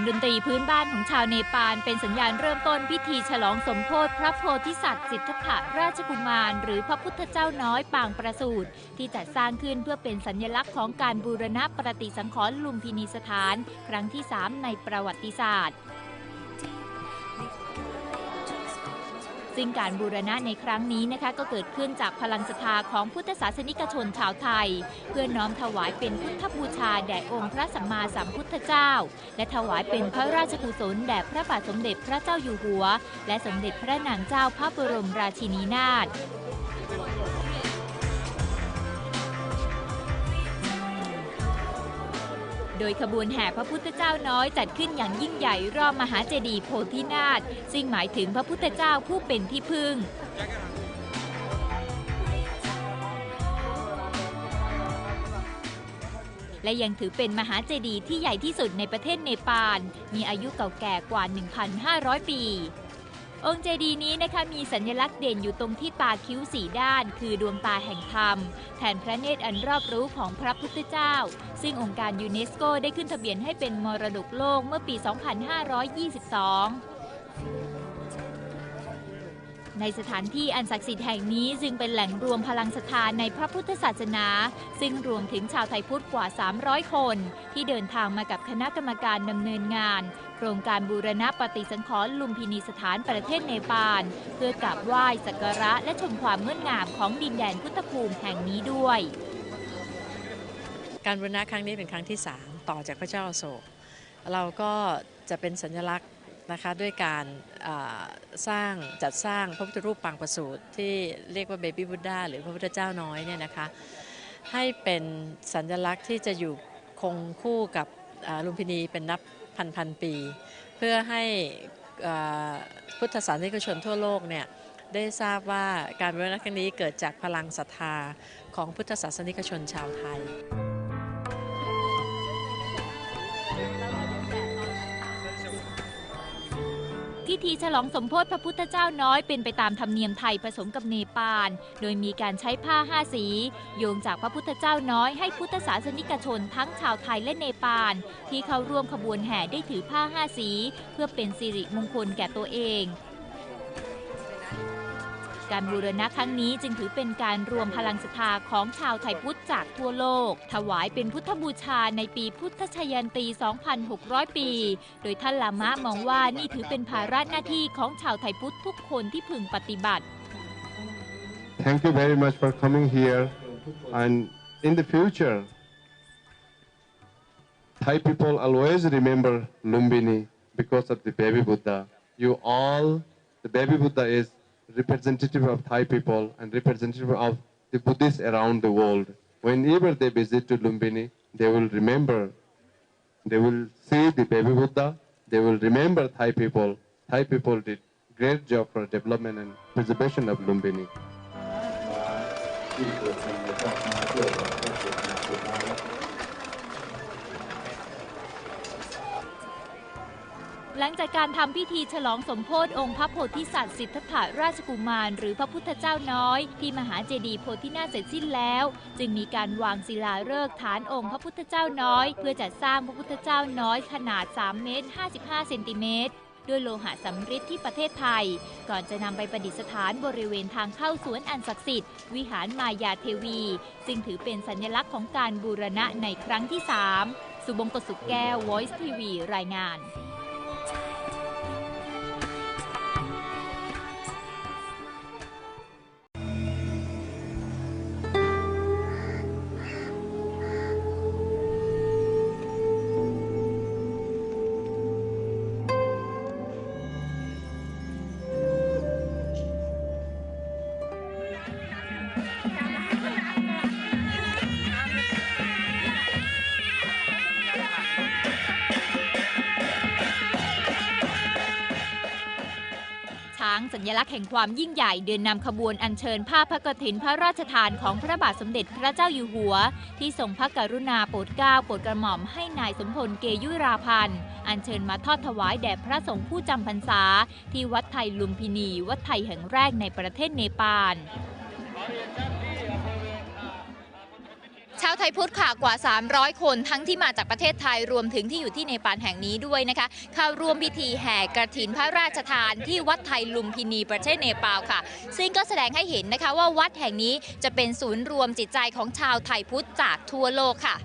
งดนตรีพื้นบ้านของชาวเนปาลเป็นสัญญาณเริ่มต้นพิธีฉลองสมโพธิพระโพธิสัตว์สิทธัตถราชกุมาร หรือพระพุทธเจ้าน้อยปางประสูติที่จัดสร้างขึ้นเพื่อเป็นสัญลักษณ์ของการบูรณะปฏิสังขรณ์ลุมพินีสถาน ครั้งที่ 3 ในประวัติศาสตร์ ซึ่งการบูรณะในครั้งนี้นะคะก็เกิดขึ้นจากพลังศรัทธาของพุทธศาสนิกชนชาวไทย เพื่อน้อมถวายเป็นพุทธบูชาแด่องค์พระสัมมาสัมพุทธเจ้า และถวายเป็นพระราชกุศลแด่พระบาทสมเด็จพระเจ้าอยู่หัว และสมเด็จพระนางเจ้าพระบรมราชินีนาถ โดยขบวนแห่พระพุทธเจ้าน้อยจัดขึ้นอย่างยิ่งใหญ่รอบมหาเจดีย์โพธินาถซึ่งหมายถึงพระพุทธเจ้าผู้เป็นที่พึ่งและยังถือเป็นมหาเจดีย์ที่ใหญ่ที่สุดในประเทศเนปาล มีอายุเก่าแก่กว่า 1,500 ปี องค์เจดีย์นี้นะคะมีสัญลักษณ์เด่นอยู่ตรงที่ตาคิ้วสีด้าน คือดวงตาแห่งธรรม แทนพระเนตรอันรอบรู้ของพระพุทธเจ้า ซึ่งองค์การยูเนสโกได้ขึ้นทะเบียนให้เป็นมรดกโลกเมื่อปี 2522ในสถานที่อันศักดิ์สิทธิ์แห่งนี้จึงเป็นแหล่งรวมพลังศรัทธาในพระพุทธศาสนา ซึ่งรวมถึงชาวไทยพุทธกว่า 300 คน ที่เดินทางมากับคณะกรรมการดำเนินงาน โครงการบูรณะปฏิสังขรณ์ลุมพินีสถานประเทศเนปาลเพื่อกราบไหว้สักการะและชมความงดงามของดินแดนพุทธภูมิแห่งนี้ด้วย การบูรณะครั้งนี้เป็นครั้งที่ 3 ต่อจากพระเจ้าโศก เราก็จะเป็นสัญลักษณ์นะคะด้วยการสร้างจัดสร้างพระพุทธรูปปางประสูติที่เรียกว่าเบบี้บุดดาหรือพระพุทธเจ้าน้อยเนี่ยนะคะให้เป็นสัญลักษณ์ที่จะอยู่คงคู่กับลุมพินีเป็นนับ พันพันๆปี เพื่อให้อ่าพุทธศาสนิกชนทั่วโลกเนี่ยได้ทราบว่าการบูรณะครั้งนี้เกิดจากพลังศรัทธาของพุทธศาสนิกชนชาวไทย ธีฉลองสมโพธิพระพุทธเจ้าน้อยเป็นไปตามธรรมเนียมไทยผสมกับเนปาล โดยมีการใช้ผ้าห้าสี โยงจากพระพุทธเจ้าน้อยให้พุทธศาสนิกชนทั้งชาวไทยและเนปาล ที่เข้าร่วมขบวนแห่ได้ถือผ้าห้าสี เพื่อเป็นสิริมงคลแก่ตัวเอง การบูรณะครั้งนี้จึงถือเป็นการรวมพลังศรัทธาของชาวไทยพุทธจากทั่วโลก ถวายเป็นพุทธบูชาในปีพุทธชยันตี 2,600 ปี โดยท่านลามะมองว่านี่ถือเป็นภาระหน้าที่ของชาวไทยพุทธทุกคนที่พึงปฏิบัติ Thank you very much for coming here. And in the future, Thai people always remember Lumbini because of the baby Buddha. You all, the baby Buddha is representative of Thai people and representative of the Buddhists around the world. Whenever they visit to Lumbini, they will remember, they will see the baby Buddha, they will remember Thai people. Thai people did great job for development and preservation of Lumbini. หลังจากการทำพิธีฉลองสมโพธิองค์พระโพธิสัตว์สิทธัตถราชกุมาร หรือพระพุทธเจ้าน้อย ที่มหาเจดีย์โพธินาเสร็จสิ้นแล้ว จึงมีการวางศิลาฤกษ์ฐานองค์พระพุทธเจ้าน้อย เพื่อจัดสร้างพระพุทธเจ้าน้อยขนาด 3 เมตร 55 เซนติเมตรด้วยโลหะสำริดที่ประเทศไทย ก่อนจะนำไปประดิษฐานบริเวณทางเข้าสวนอันศักดิ์สิทธิ์ วิหารมายาเทวี ซึ่งถือเป็นสัญลักษณ์ของการบูรณะในครั้งที่ 3 สุบงกสุขแก้ว Voice TV รายงาน ช้างสัญลักษณ์แห่งความยิ่งใหญ่เดินนำขบวนอัญเชิญผ้าพระกฐินพระราชทานของพระบาทสมเด็จพระเจ้าอยู่หัว ที่ทรงพระกรุณาโปรดเกล้าโปรดกระหม่อมให้นายสมพลเกยุราพันธ์อัญเชิญมาทอดถวายแด่พระสงฆ์ผู้จำพรรษา ที่วัดไทยลุมพินี วัดไทยแห่งแรกในประเทศเนปาล ชาวไทยพุทธค่ะกว่า 300 คนทั้งที่มาจากประเทศไทยรวมถึงที่อยู่ที่เนปาลแห่งนี้ด้วยนะคะ เข้าร่วมพิธีแห่กระถินพระราชทานที่วัดไทยลุมพินีประเทศเนปาลค่ะ ซึ่งก็แสดงให้เห็นนะคะว่าวัดแห่งนี้จะเป็นศูนย์รวมจิตใจของชาวไทยพุทธจากทั่วโลกค่ะ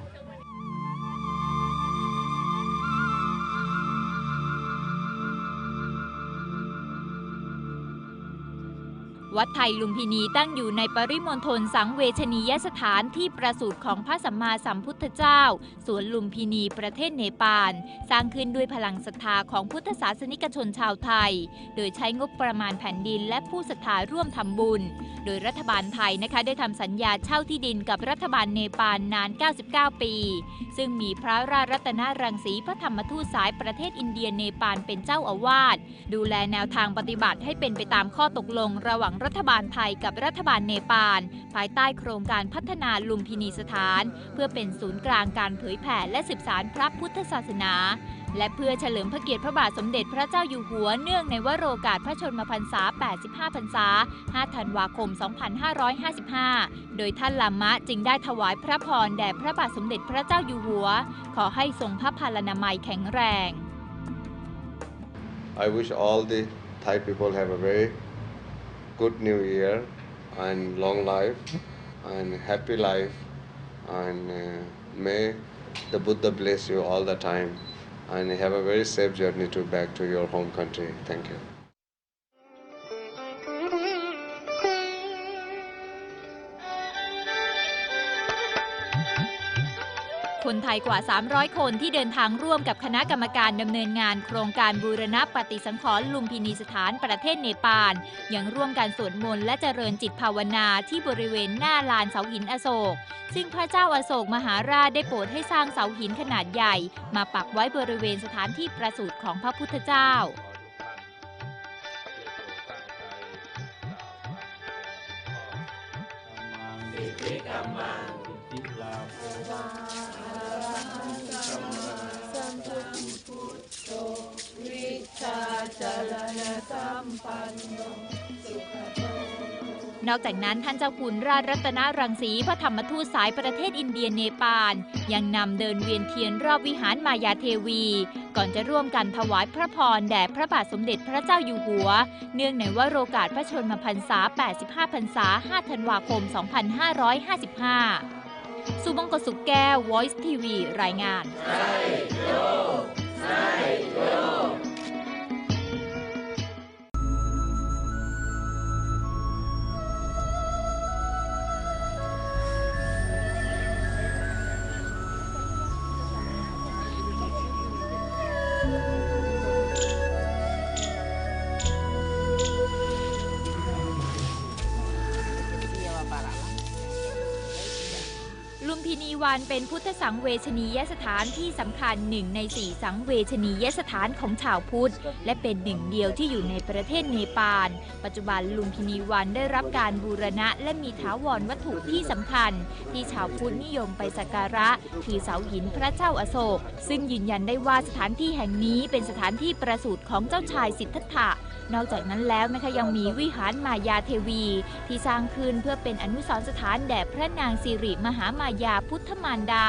วัดไทยลุมพินีตั้งอยู่ในปริมณฑลสังเวชนียสถานที่ประสูติของพระสัมมาสัมพุทธเจ้า สวนลุมพินีประเทศเนปาล สร้างขึ้นด้วยพลังศรัทธาของพุทธศาสนิกชนชาวไทย โดยใช้งบประมาณแผ่นดินและผู้ศรัทธาร่วมทำบุญ โดยรัฐบาลไทยนะคะได้ทำสัญญาเช่าที่ดินกับรัฐบาลเนปาลนาน 99 ปี ซึ่งมีพระราชรัตนรังสีพระธรรมทูตสายประเทศอินเดียเนปาลเป็นเจ้าอาวาสดูแลแนวทางปฏิบัติให้เป็นไปตามข้อตกลงระหว่างรัฐบาลไทยกับรัฐบาลเนปาล ภายใต้โครงการพัฒนาลุมพินีสถาน เพื่อเป็นศูนย์กลางการเผยแผ่และสืบสานพระพุทธศาสนา และเพื่อเฉลิมพระเกียรติพระบาทสมเด็จพระเจ้าอยู่หัวเนื่องในวโรกาสพระชนมพรรษา 85 พรรษา 5 ธันวาคม 2555 โดยท่านลามะจึงได้ถวายพระพรแด่พระบาทสมเด็จพระเจ้าอยู่หัว ขอให้ทรงพระพลานามัยแข็งแรง I wish all the Thai people have a very good new year and long life and happy life and uh, may the Buddha bless you all the time and have a very safe journey to back to your home country. Thank you. คนไทยกว่า 300 คนที่เดินทางร่วมกับคณะกรรมการดำเนินงานโครงการบูรณะปฏิสังขรณ์ลุมพินีสถานประเทศเนปาลยังร่วมการสวดมนต์และเจริญจิตภาวนาที่บริเวณหน้าลานเสาหินอโศก ซึ่งพระเจ้าอาโศกมหาราชได้โปรดให้สร้างเสาหินขนาดใหญ่ มาปักไว้บริเวณสถานที่ประสูติของพระพุทธเจ้า นอกจากนั้นท่านเจ้าคุณราชรัตนรังสีพระธรรมทูตสายประเทศอินเดียเนปาล ยังนำเดินเวียนเทียนรอบวิหารมายาเทวี ก่อนจะร่วมกันถวายพระพรแด่พระบาทสมเด็จพระเจ้าอยู่หัว เนื่องในวโรกาสพระชนมพรรษา 85 พรรษา 5 ธันวาคม 2555 สุบงกสุขแก้ว Voice TV รายงาน วันเป็นพุทธสังเวชนียสถานที่สำคัญหนึ่งในสี่สังเวชนียสถานของชาวพุทธ และเป็นหนึ่งเดียวที่อยู่ในประเทศเนปาล ปัจจุบันลุมพินีวันได้รับการบูรณะ และมีถาวรวัตถุที่สำคัญ ที่ชาวพุทธนิยมไปสักการะ คือเสาหินพระเจ้าอโศก ซึ่งยืนยันได้ว่าสถานที่แห่งนี้เป็นสถานที่ประสูติของเจ้าชายสิทธัตถะนอกจากนั้นแล้วนะคะยังมีวิหารมายาเทวี ที่สร้างขึ้นเพื่อเป็นอนุสรณ์สถานแด่พระนางสิริมหามายาพุทธธมารดา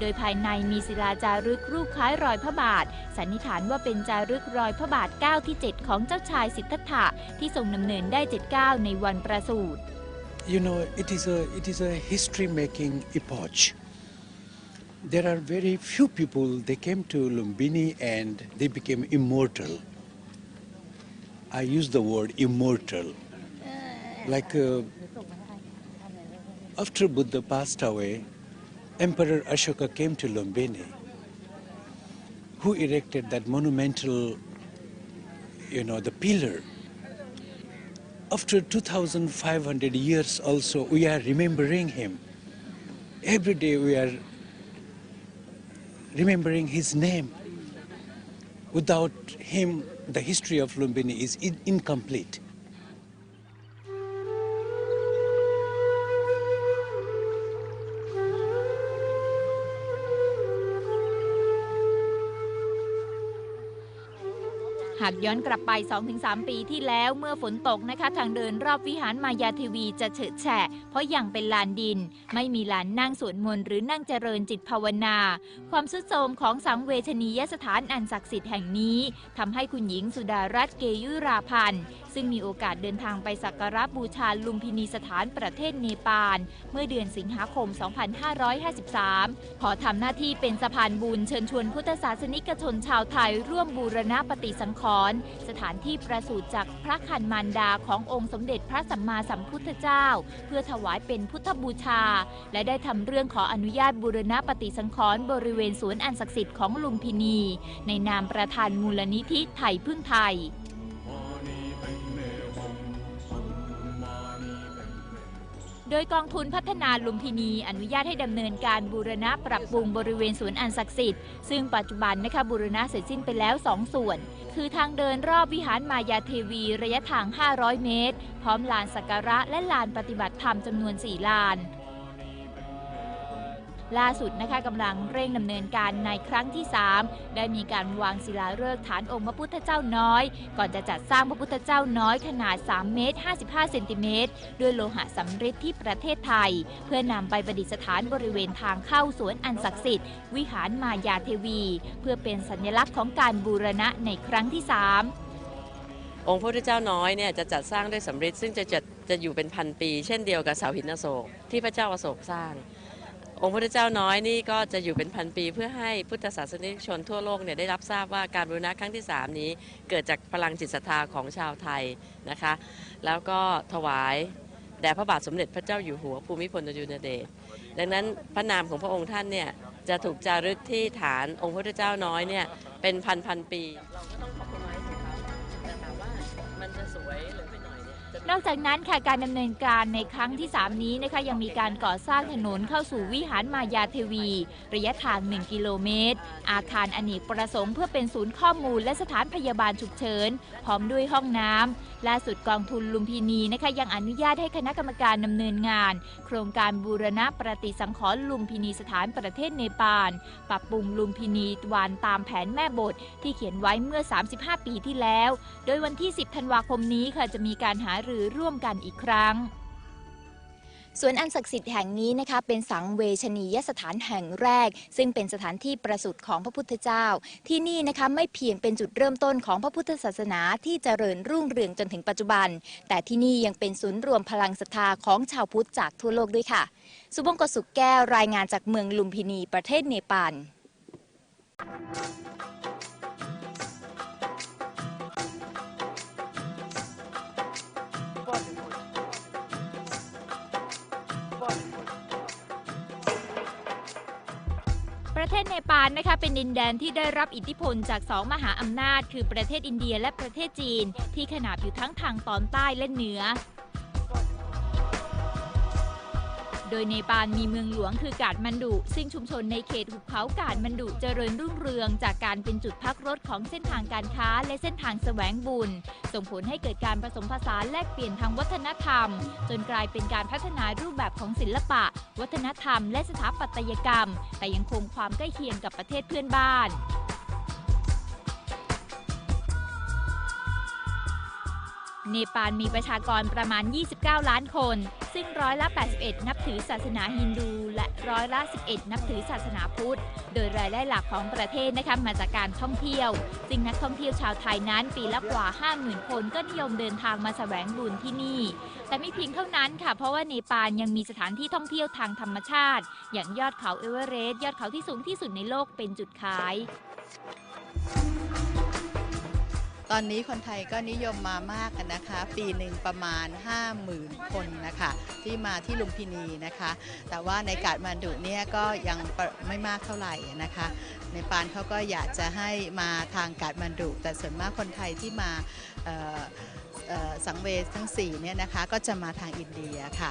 โดยภายในมีศิลาจารึกรูปคล้ายรอยพระบาท สันนิษฐานว่าเป็นจารึกรอยพระบาทก้าที่ 7 ของเจ้าชายสิทธัตถะที่ทรงดำเนินได้7ก้าวในวันประสูติ You know, it is a it is a history-making epoch. There are very few people. They came to Lumbini and they became immortal. I use the word immortal. Like uh, after Buddha passed away, Emperor Ashoka came to Lumbini, who erected that monumental, you know, the pillar after 2,500 years also, we are remembering him. Every day we are remembering his name. Without him, the history of Lumbini is in- incomplete. หากย้อนกลับไป 2-3 ปีที่แล้วเมื่อฝนตกนะคะ ทางเดินรอบวิหารมายาเทวีจะเฉอะแฉะ เพราะยังเป็นลานดิน ไม่มีลานนั่งสวดมนต์หรือนั่งเจริญจิตภาวนา ความสุดโทรมของสังเวชนียสถานอันศักดิ์สิทธิ์แห่งนี้ทำให้คุณหญิงสุดารัตน์เกยุราพันธ์ ซึ่งมีโอกาสเดินทางไปสักการะบูชาลุมพินีสถานประเทศเนปาล เมื่อเดือนสิงหาคม 2553 ขอทำหน้าที่เป็นสะพานบุญเชิญชวนพุทธศาสนิกชนชาวไทยร่วมบูรณะปฏิสังขรณ์สถานที่ประสูติจากพระคันมารดาขององค์สมเด็จพระสัมมาสัมพุทธเจ้า เพื่อถวายเป็นพุทธบูชา และได้ทำเรื่องขออนุญาตบูรณะปฏิสังขรณ์บริเวณสวนอันศักดิ์สิทธิ์ของลุมพินี ในนามประธานมูลนิธิไทยพึ่งไทย โดยกองทุนพัฒนาลุมพินีอนุญาตให้ดำเนินการบูรณะปรับปรุงบริเวณสวนอันศักดิ์สิทธิ์ ซึ่งปัจจุบันนะคะบูรณะเสร็จสิ้นไปแล้ว2ส่วน คือทางเดินรอบวิหารมายาเทวีระยะทาง 500 เมตร พร้อมลานสักการะและลานปฏิบัติธรรมจำนวน 4 ลาน ล่าสุดนะคะกำลังเร่งดำเนินการในครั้งที่ 3 ได้มีการวางศิลาฤกษ์ฐานองค์พระพุทธเจ้าน้อย ก่อนจะจัดสร้างพระพุทธเจ้าน้อยขนาด 3 เมตร 55 เซนติเมตร ด้วยโลหะสำริดที่ประเทศไทย เพื่อนำไปประดิษฐานบริเวณทางเข้าสวนอันศักดิ์สิทธิ์ วิหารมายาเทวี เพื่อเป็นสัญลักษณ์ของการบูรณะในครั้งที่ 3องค์พระพุทธเจ้าน้อยเนี่ยจะจัดสร้างด้วยสำริดซึ่งจะจะจะอยู่เป็นพันปี เช่นเดียวกับเสาหินอโศกที่พระเจ้าอโศกสร้าง องค์พระพุทธเจ้าน้อยนี่ก็จะอยู่เป็นพันปีเพื่อให้พุทธศาสนิกชนทั่วโลกเนี่ยได้รับทราบว่าการบูรณะครั้งที่ 3 นี้ เกิดจากพลังจิตศรัทธาของชาวไทยนะคะ แล้วก็ถวายแด่พระบาทสมเด็จพระเจ้าอยู่หัวภูมิพลอดุลยเดชดังนั้นพระนามของพระองค์ท่านเนี่ยจะถูกจารึกที่ฐานองค์พระพุทธเจ้าน้อยเนี่ยเป็นพันพันๆปี เราก็ต้องขอบคุณไว้สิครับแต่ถามว่ามันจะสวยหรือไปห นอกจากนั้นค่ะการดำเนินการในครั้งที่ 3 นี้นะคะยังมีการก่อสร้างถนนเข้าสู่วิหารมายาเทวี ระยะทาง 1 กิโลเมตร อาคารอเนกประสงค์เพื่อเป็นศูนย์ข้อมูลและสถานพยาบาลฉุกเฉิน พร้อมด้วยห้องน้ำล่าสุดกองทุนลุมพินีนะคะยังอนุญาตให้คณะกรรมการดำเนินงาน โครงการบูรณะประติสังขรณ์ลุมพินีสถานประเทศเนปาลปรับปรุงลุมพินีวานตามแผนแม่บทที่เขียนไว้เมื่อ 35 ปีที่แล้ว โดยวันที่ 10 ธันวาคมนี้ค่ะจะมีการหารือร่วมกันอีกครั้งสวนอันศักดิ์สิทธิ์แห่งนี้นะคะเป็นสังเวชนียสถานแห่งแรก ซึ่งเป็นสถานที่ประสูติของพระพุทธเจ้า ที่นี่นะคะไม่เพียงเป็นจุดเริ่มต้นของพระพุทธศาสนาที่เจริญรุ่งเรืองจนถึงปัจจุบัน แต่ที่นี่ยังเป็นศูนย์รวมพลังศรัทธาของชาวพุทธจากทั่วโลกด้วยค่ะ สุบงกสุขแก้วรายงานจากเมืองลุมพินีประเทศเนปาล ประเทศเนปาลนะคะเป็นดินแดนที่ได้รับอิทธิพลจากสองมหาอำนาจ คือประเทศอินเดียและประเทศจีน ที่ขนาบอยู่ทั้งทางตอนใต้และเหนือ โดยเนปาลมีเมืองหลวงคือกาดมันดุ ซึ่งชุมชนในเขตหุบเขากาดมันดุเจริญรุ่งเรือง จากการเป็นจุดพักรถของเส้นทางการค้าและเส้นทางแสวงบุญ ส่งผลให้เกิดการผสมผสานแลกเปลี่ยนทางวัฒนธรรม จนกลายเป็นการพัฒนารูปแบบของศิลปะ วัฒนธรรม และสถาปัตยกรรม แต่ยังคงความใกล้เคียงกับประเทศเพื่อนบ้าน เนปาลมีประชากรประมาณ 29 ล้านคน ซึ่งร้อยละ 81 นับถือศาสนาฮินดู และร้อยละ 11 นับถือศาสนาพุทธ โดยรายได้หลักของประเทศนะคะมาจากการท่องเที่ยว ซึ่งนักท่องเที่ยวชาวไทยนั้นปีละกว่า 50,000 คนก็นิยมเดินทางมาแสวงบุญที่นี่ แต่ไม่เพียงเท่านั้นค่ะ เพราะว่าเนปาลยังมีสถานที่ท่องเที่ยวทางธรรมชาติ อย่างยอดเขาเอเวอเรสต์ ยอดเขาที่สูงที่สุดในโลกเป็นจุดขาย ตอนนี้คนไทยก็นิยมมามากกันนะคะ ปีหนึ่งประมาณ 50,000 คนนะคะ ที่มาที่ลุมพินีนะคะ แต่ว่าในกาดมันดุเนี่ยก็ยังไม่มากเท่าไหร่นะคะ ในปานเขาก็อยากจะให้มาทางกาดมันดุ แต่ส่วนมากคนไทยที่มาสังเวชทั้ง4เนี่ยนะคะก็จะมาทางอินเดียค่ะ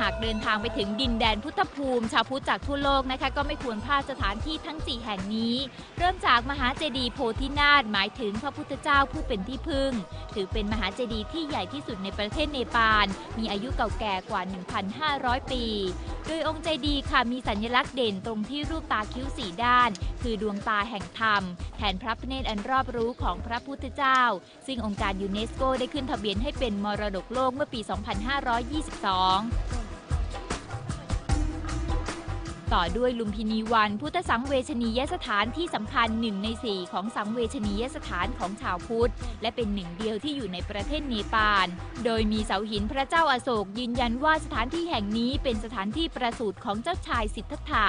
หากเดินทางไปถึงดินแดนพุทธภูมิ ชาวพุทธจากทั่วโลกนะคะ ก็ไม่ควรพลาดสถานที่ทั้ง 4 แห่งนี้ เริ่มจากมหาเจดีย์โพธินาถหมายถึงพระพุทธเจ้าผู้เป็นที่พึ่ง ถือเป็นมหาเจดีย์ที่ใหญ่ที่สุดในประเทศเนปาล มีอายุเก่าแก่กว่า 1,500 ปี โดยองค์ใจดีย์ค่ะมีสัญลักษณ์เด่นตรงที่รูปตาคิ้วสี่ด้าน คือดวงตาแห่งธรรม แทนพระพเนตรอันรอบรู้ของพระพุทธเจ้า ซึ่งองค์การยูเนสโกได้ขึ้นทะเบียนให้เป็นมรดกโลกเมื่อปี 2522 ต่อด้วยลุมพินีวัน พุทธสังเวชนียสถานที่สำคัญหนึ่งในสี่ของสังเวชนียสถานของชาวพุทธ และเป็นหนึ่งเดียวที่อยู่ในประเทศเนปาล โดยมีเสาหินพระเจ้าอาโศกยืนยันว่าสถานที่แห่งนี้เป็นสถานที่ประสูติของเจ้าชายสิทธัตถะ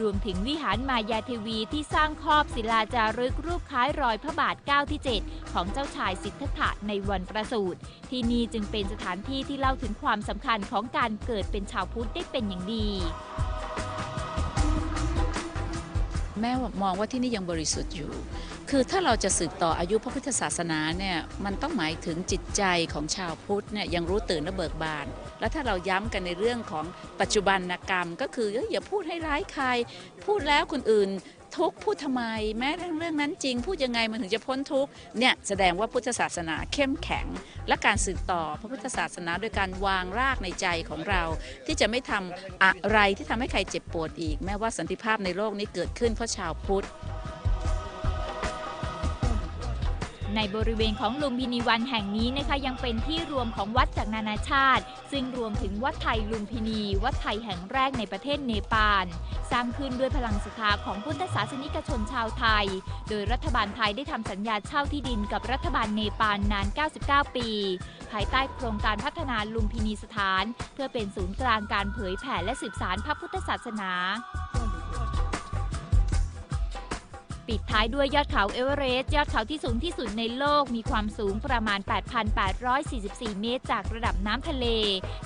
รวมถึงวิหารมายาเทวีที่สร้างครอบศิลาจารึกรูปคล้ายรอยพระบาทก้าวที่ 7 ของเจ้าชายสิทธัตถะในวันประสูติที่นี่จึงเป็นสถานที่ที่เล่าถึงความสำคัญของการเกิดเป็นชาวพุทธได้เป็นอย่างดี แม่มองว่าที่นี่ยังบริสุทธิ์อยู่ คือถ้าเราจะสืบต่ออายุพระพุทธศาสนาเนี่ยมันต้องหมายถึงจิตใจของชาวพุทธเนี่ยยังรู้ตื่นและเบิกบาน แล้วถ้าเราย้ำกันในเรื่องของปัจจุบันกรรม ก็คืออย่าพูดให้ร้ายใคร พูดแล้วคนอื่น ทุกข์พูดทำไม แม้เรื่องนั้นจริง พูดยังไงมันถึงจะพ้นทุกข์เนี่ยแสดงว่าพุทธศาสนาเข้มแข็ง และการสืบต่อพระพุทธศาสนาโดยการวางรากในใจของเรา ที่จะไม่ทำอะไรที่ทำให้ใครเจ็บปวดอีก แม้ว่าสันติภาพในโลกนี้เกิดขึ้นเพราะชาวพุทธ ในบริเวณของลุมพินีวันแห่งนี้นะคะยังเป็นที่รวมของวัดจากนานาชาติ ซึ่งรวมถึงวัดไทยลุมพินี วัดไทยแห่งแรกในประเทศเนปาล สร้างขึ้นด้วยพลังศรัทธาของพุทธศาสนิกชนชาวไทย โดยรัฐบาลไทยได้ทำสัญญาเช่าที่ดินกับรัฐบาลเนปาลนาน 99 ปี ภายใต้โครงการพัฒนาลุมพินีสถาน เพื่อเป็นศูนย์กลางการเผยแผ่และสืบสานพระพุทธศาสนา ปิดท้ายด้วยยอดเขาเอเวอเรสต์ยอดเขาที่สูงที่สุดในโลกมีความสูงประมาณ 8,844 เมตร จากระดับน้ำทะเล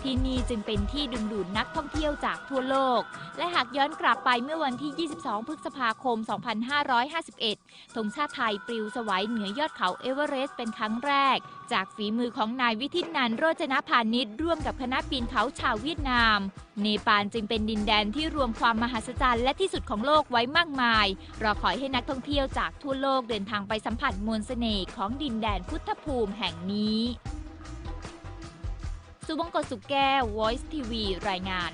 ที่นี่จึงเป็นที่ดึงดูดนักท่องเที่ยวจากทั่วโลก และหากย้อนกลับไปเมื่อวันที่ 22 พฤษภาคม 2551ธงชาติไทยปลิวสวัยเหนือยอดเขาเอเวอเรสต์เป็นครั้งแรกจากฝีมือของนายวิทิตนันโรจนพานิชร่วมกับคณะปีนเขาชาวเวียดนาม เนปาลจึงเป็นดินแดนที่รวมความมหัศจรรย์และที่สุดของโลกไว้มากมาย รอคอยให้นักท่องเที่ยวจากทั่วโลกเดินทางไปสัมผัสมวลเสน่ห์ของดินแดนพุทธภูมิแห่งนี้ สุวงกตสุขแก้ว Voice TV รายงาน